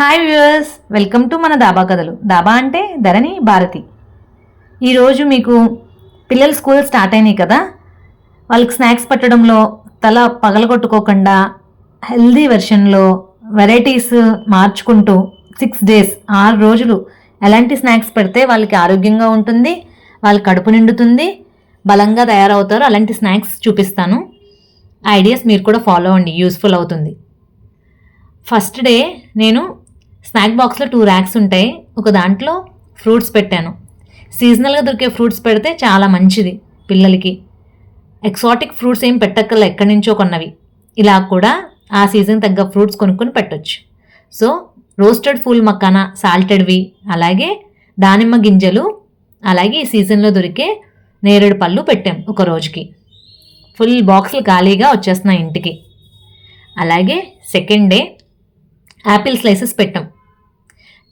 Hi viewers welcome to మన దాబా కథలు. దాబా అంటే ధరణి భారతి. ఈరోజు మీకు పిల్లలు స్కూల్ స్టార్ట్ అయినాయి కదా. వాళ్ళకి స్నాక్స్ పెట్టడంలో తల పగలగొట్టుకోకుండా హెల్దీ వెర్షన్లో వెరైటీస్ మార్చుకుంటూ సిక్స్ డేస్ ఆరు రోజులు ఎలాంటి స్నాక్స్ పెడితే వాళ్ళకి ఆరోగ్యంగా ఉంటుంది వాళ్ళ కడుపు నిండుతుంది బలంగా తయారవుతారు అలాంటి స్నాక్స్ చూపిస్తాను. ఆ ఐడియాస్ మీరు కూడా ఫాలో అవ్వండి యూస్ఫుల్ అవుతుంది. ఫస్ట్ డే నేను స్నాక్ బాక్స్లో టూ ర్యాక్స్ ఉంటాయి. ఒక దాంట్లో ఫ్రూట్స్ పెట్టాను. సీజనల్గా దొరికే ఫ్రూట్స్ పెడితే చాలా మంచిది పిల్లలకి. ఎక్సాటిక్ ఫ్రూట్స్ ఏం పెట్టక్కర్లే ఎక్కడి నుంచో కొన్నవి. ఇలా కూడా ఆ సీజన్ తగ్గ ఫ్రూట్స్ కొనుక్కొని పెట్టొచ్చు. సో రోస్టెడ్ ఫూల్ మక్కానా సాల్టెడ్వి అలాగే దానిమ్మ గింజలు అలాగే ఈ సీజన్లో దొరికే నేరేడు పళ్ళు పెట్టాం ఒక రోజుకి. ఫుల్ బాక్సులు ఖాళీగా వచ్చేస్తున్నాయి ఇంటికి. అలాగే సెకండ్ డే యాపిల్ స్లైసెస్ పెట్టాం.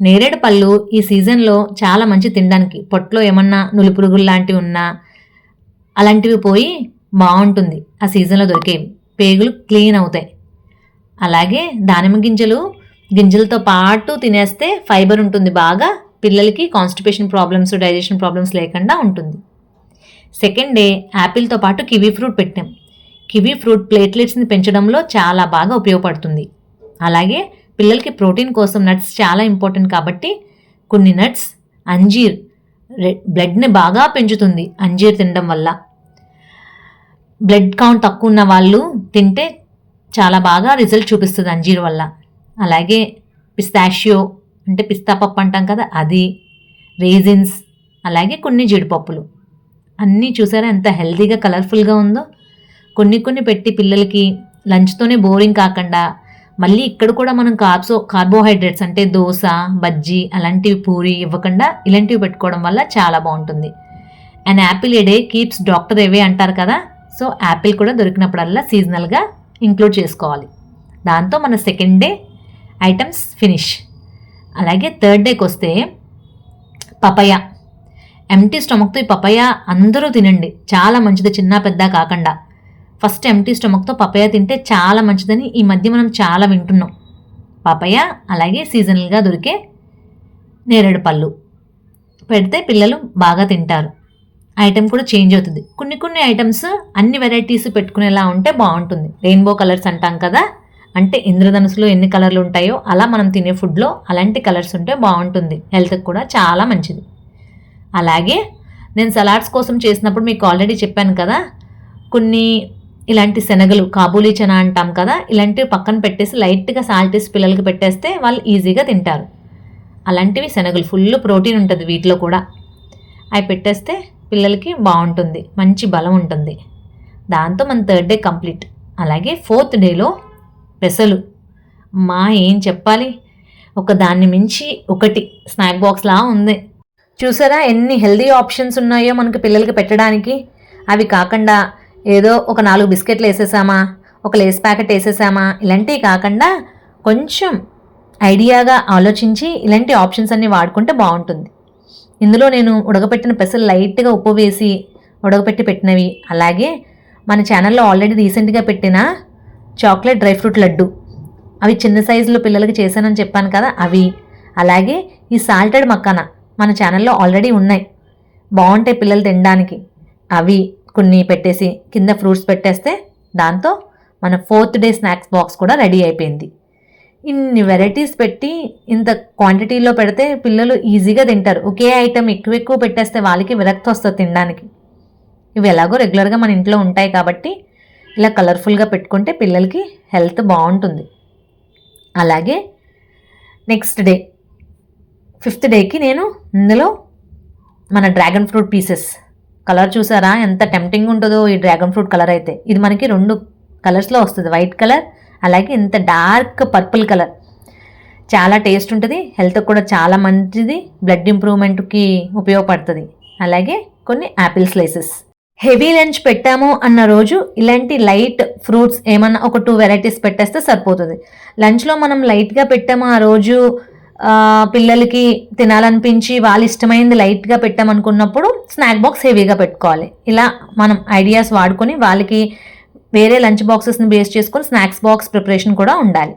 నేరేడు పళ్ళు ఈ సీజన్లో చాలా మంచి తినడానికి. పొట్లో ఏమన్నా నులిపురుగులు లాంటివి ఉన్నా అలాంటివి పోయి బాగుంటుంది. ఆ సీజన్లో దొరికేవి పేగులు క్లీన్ అవుతాయి. అలాగే దానిమ్మ గింజలు గింజలతో పాటు తినేస్తే ఫైబర్ ఉంటుంది బాగా. పిల్లలకి కాన్స్టిపేషన్ ప్రాబ్లమ్స్ డైజెషన్ ప్రాబ్లమ్స్ లేకుండా ఉంటుంది. సెకండ్ డే యాపిల్తో పాటు కివీ ఫ్రూట్ పెట్టాం. కివీ ఫ్రూట్ ప్లేట్లెట్స్ని పెంచడంలో చాలా బాగా ఉపయోగపడుతుంది. అలాగే పిల్లలకి ప్రోటీన్ కోసం నట్స్ చాలా ఇంపార్టెంట్ కాబట్టి కొన్ని నట్స్ అంజీర్ బ్లడ్ని బాగా పెంచుతుంది అంజీర్ తినడం వల్ల. బ్లడ్ కౌంట్ తక్కువ ఉన్న వాళ్ళు తింటే చాలా బాగా రిజల్ట్ చూపిస్తుంది అంజీర్ వల్ల. అలాగే పిస్తాషియో అంటే పిస్తా పప్పు అంటాం కదా అది రేజిన్స్ అలాగే కొన్ని జీడిపప్పులు. అన్నీ చూసారా ఎంత హెల్తీగా కలర్ఫుల్గా ఉందో? కొన్ని కొన్ని పెట్టి పిల్లలకి లంచ్తోనే బోరింగ్ కాకుండా మళ్ళీ ఇక్కడ కూడా మనం కార్బ్సో కార్బోహైడ్రేట్స్ అంటే దోశ బజ్జీ అలాంటివి పూరి ఇవ్వకుండా ఇలాంటివి పెట్టుకోవడం వల్ల చాలా బాగుంటుంది. And apple a day keeps doctor away అంటారు కదా? సో యాపిల్ కూడా దొరికినప్పుడల్లా సీజనల్గా ఇంక్లూడ్ చేసుకోవాలి. దాంతో మన సెకండ్ డే ఐటమ్స్ ఫినిష్ అలాగే థర్డ్ డేకి వస్తే పపయ ఎంటీ స్టమక్తో ఈ పపయ అందరూ తినండి. చాలా మంచిది చిన్న పెద్ద కాకుండా. ఫస్ట్ ఎంటీ స్టమక్తో పపయ తింటే చాలా మంచిదని ఈ మధ్య మనం చాలా వింటున్నాం. పపయ అలాగే సీజనల్గా దొరికే నేరేడు పళ్ళు. పెడితే పిల్లలు బాగా తింటారు. ఐటెం కూడా చేంజ్ అవుతుంది. కొన్ని కొన్ని ఐటమ్స్ అన్ని వెరైటీస్ పెట్టుకునేలా ఉంటే బాగుంటుంది. రెయిన్బో కలర్స్ అంటాం కదా? అంటే ఇంద్రధనుసులో ఎన్ని కలర్లు ఉంటాయో అలా మనం తినే ఫుడ్లో అలాంటి కలర్స్ ఉంటే బాగుంటుంది. హెల్త్కి కూడా చాలా మంచిది. అలాగే నేను సలాడ్స్ కోసం చేసినప్పుడు మీకు ఆల్రెడీ చెప్పాను కదా? కొన్ని ఇలాంటి శనగలు కాబూలీ చనా అంటాం కదా ఇలాంటివి పక్కన పెట్టేసి లైట్గా సాల్టీస్ పిల్లలకి పెట్టేస్తే వాళ్ళు ఈజీగా తింటారు. అలాంటివి శనగలు ఫుల్ ప్రోటీన్ ఉంటుంది వీటిలో కూడా. అవి పెట్టేస్తే పిల్లలకి బాగుంటుంది మంచి బలం ఉంటుంది. దాంతో మన థర్డ్ డే కంప్లీట్. అలాగే ఫోర్త్ డేలో పెసలు. మా ఏం చెప్పాలి? ఒక దాన్ని మించి ఒకటి స్నాక్ బాక్స్లా ఉంది. చూసారా ఎన్ని హెల్దీ ఆప్షన్స్ ఉన్నాయో మనకి పిల్లలకి పెట్టడానికి? అవి కాకుండా ఏదో ఒక నాలుగు బిస్కెట్లు వేసేసామా? ఒక లేస్ ప్యాకెట్ వేసేసామా? ఇలాంటివి కాకుండా కొంచెం ఐడియాగా ఆలోచించి ఇలాంటి ఆప్షన్స్ అన్నీ వాడుకుంటే బాగుంటుంది. ఇందులో నేను ఉడకపెట్టిన పెసలు లైట్గా ఉప్పు వేసి ఉడకపెట్టి పెట్టినవి. అలాగే మన ఛానల్లో ఆల్రెడీ రీసెంట్గా పెట్టిన చాక్లెట్ డ్రై ఫ్రూట్ లడ్డు. అవి చిన్న సైజులో పిల్లలకి చేశానని చెప్పాను కదా అవి. అలాగే ఈ సాల్టెడ్ మక్కాన మన ఛానల్లో ఆల్రెడీ ఉన్నాయి. బాగుంటాయి పిల్లలు తినడానికి. అవి కొన్ని పెట్టేసి కింద ఫ్రూట్స్ పెట్టేస్తే దాంతో మన ఫోర్త్ డే స్నాక్స్ బాక్స్ కూడా రెడీ అయిపోయింది. ఇన్ని వెరైటీస్ పెట్టి ఇంత క్వాంటిటీలో పెడితే పిల్లలు ఈజీగా తింటారు. ఒకే ఐటెం ఎక్కువ ఎక్కువ పెట్టేస్తే వాళ్ళకి విరక్తి వస్తుంది తినడానికి. ఇవి ఎలాగో రెగ్యులర్గా మన ఇంట్లో ఉంటాయి కాబట్టి ఇలా కలర్ఫుల్గా పెట్టుకుంటే పిల్లలకి హెల్త్ బాగుంటుంది. అలాగే నెక్స్ట్ డే ఫిఫ్త్ డేకి నేను ఇందులో మన డ్రాగన్ ఫ్రూట్ పీసెస్ కలర్ చూసారా? ఎంత టెంప్టింగ్ ఉంటుందో ఈ డ్రాగన్ ఫ్రూట్ కలర్ అయితే. ఇది మనకి రెండు కలర్స్లో వస్తుంది. వైట్ కలర్ అలాగే ఇంత డార్క్ పర్పుల్ కలర్ చాలా టేస్ట్ ఉంటుంది. హెల్త్కి కూడా చాలా మంచిది. బ్లడ్ ఇంప్రూవ్మెంట్కి ఉపయోగపడుతుంది. అలాగే కొన్ని యాపిల్ స్లైసెస్ హెవీ లంచ్ పెట్టాము అన్న రోజు ఇలాంటి లైట్ ఫ్రూట్స్ ఏమన్నా ఒక టూ వెరైటీస్ పెట్టేస్తే సరిపోతుంది. లంచ్లో మనం లైట్గా పెట్టాము ఆ రోజు పిల్లలకి తినాలనిపించి వాళ్ళు ఇష్టమైనది లైట్గా పెట్టామనుకున్నప్పుడు స్నాక్ బాక్స్ హెవీగా పెట్టుకోవాలి. ఇలా మనం ఐడియాస్ వాడుకొని వాళ్ళకి వేరే లంచ్ బాక్సెస్ని బేస్ చేసుకొని స్నాక్స్ బాక్స్ ప్రిపరేషన్ కూడా ఉండాలి.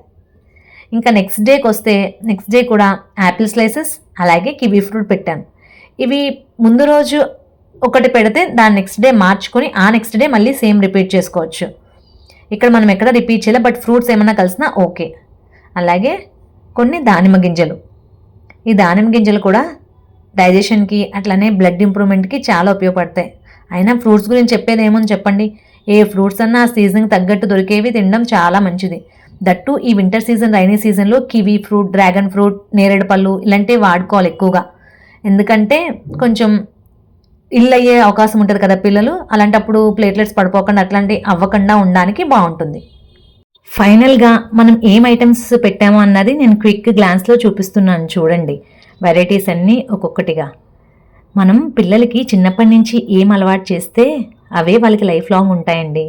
ఇంకా నెక్స్ట్ డేకి వస్తే నెక్స్ట్ డే కూడా యాపిల్ స్లైసెస్ అలాగే కివీ ఫ్రూట్ పెట్టాను. ఇవి ముందు రోజు ఒకటి పెడితే దాని నెక్స్ట్ డే మార్చుకొని ఆ నెక్స్ట్ డే మళ్ళీ సేమ్ రిపీట్ చేసుకోవచ్చు. ఇక్కడ మనం ఎక్కడ రిపీట్ చేయలే బట్ ఫ్రూట్స్ ఏమైనా కలిసినా ఓకే అలాగే కొన్ని దానిమ్మ గింజలు. ఈ దానిమ్మ గింజలు కూడా డైజెషన్కి అట్లనే బ్లడ్ ఇంప్రూవ్మెంట్కి చాలా ఉపయోగపడతాయి. అయినా ఫ్రూట్స్ గురించి చెప్పేది ఏమని చెప్పండి? ఏ ఫ్రూట్స్ అన్నా ఆ సీజన్కి తగ్గట్టు దొరికేవి తినడం చాలా మంచిది. దట్టు ఈ వింటర్ సీజన్ రైనీ సీజన్లో కివీ ఫ్రూట్ డ్రాగన్ ఫ్రూట్ నేరేడు పళ్ళు ఇలాంటివి వాడుకోవాలి ఎక్కువగా. ఎందుకంటే కొంచెం ఇల్లు అయ్యే అవకాశం ఉంటుంది కదా పిల్లలు అలాంటప్పుడు ప్లేట్లెట్స్ పడిపోకుండా అట్లాంటి అవ్వకుండా ఉండడానికి బాగుంటుంది. ఫైనల్గా మనం ఏం ఐటమ్స్ పెట్టామో అన్నది నేను క్విక్ గ్లాన్స్లో చూపిస్తున్నాను చూడండి. వెరైటీస్ అన్నీ ఒక్కొక్కటిగా. మనం పిల్లలకి చిన్నప్పటి నుంచి ఏం అలవాటు చేస్తే అవే వాళ్ళకి లైఫ్ లాంగ్ ఉంటాయండి.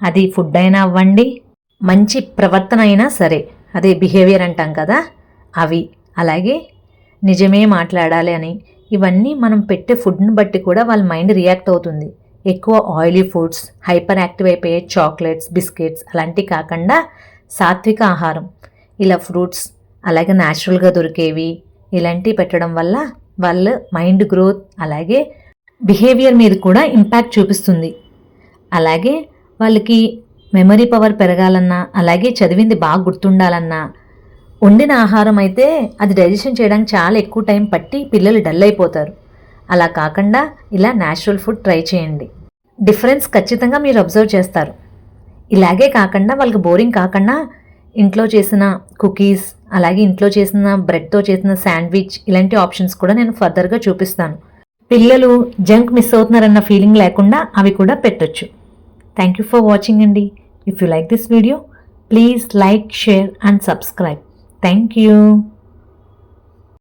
అది ఫుడ్ అయినా అవ్వండి మంచి ప్రవర్తన అయినా సరే అదే బిహేవియర్ అంటాం కదా అవి. అలాగే నిజమే మాట్లాడాలి అని. ఇవన్నీ మనం పెట్టే ఫుడ్ని బట్టి కూడా వాళ్ళ మైండ్ రియాక్ట్ అవుతుంది. ఎక్కువ ఆయిలీ ఫుడ్స్ హైపర్ యాక్టివ్ అయిపోయే చాక్లెట్స్ బిస్కెట్స్ అలాంటివి కాకుండా సాత్విక ఆహారం. ఇలా ఫ్రూట్స్ అలాగే న్యాచురల్గా దొరికేవి ఇలాంటివి పెట్టడం వల్ల వాళ్ళ మైండ్ గ్రోత్ అలాగే బిహేవియర్ మీద కూడా ఇంపాక్ట్ చూపిస్తుంది. అలాగే వాళ్ళకి మెమరీ పవర్ పెరగాలన్నా అలాగే చదివింది బాగా గుర్తుండాలన్నా వండిన ఆహారం అయితే అది డైజెషన్ చేయడానికి చాలా ఎక్కువ టైం పట్టి పిల్లలు డల్ అయిపోతారు. అలా కాకుండా ఇలా న్యాచురల్ ఫుడ్ ట్రై చేయండి. డిఫరెన్స్ ఖచ్చితంగా మీరు అబ్జర్వ్ చేస్తారు. ఇలాగే కాకుండా వాళ్ళకి బోరింగ్ కాకుండా ఇంట్లో చేసిన కుకీస్ అలాగే ఇంట్లో చేసిన బ్రెడ్తో చేసిన శాండ్విచ్ ఇలాంటి ఆప్షన్స్ కూడా నేను ఫర్దర్గా చూపిస్తాను. పిల్లలు జంక్ మిస్ అవుతున్నారన్న ఫీలింగ్ లేకుండా అవి కూడా పెట్టొచ్చు. థ్యాంక్ యూ ఫర్ వాచింగ్ అండి. If you like this video please like share and subscribe thank you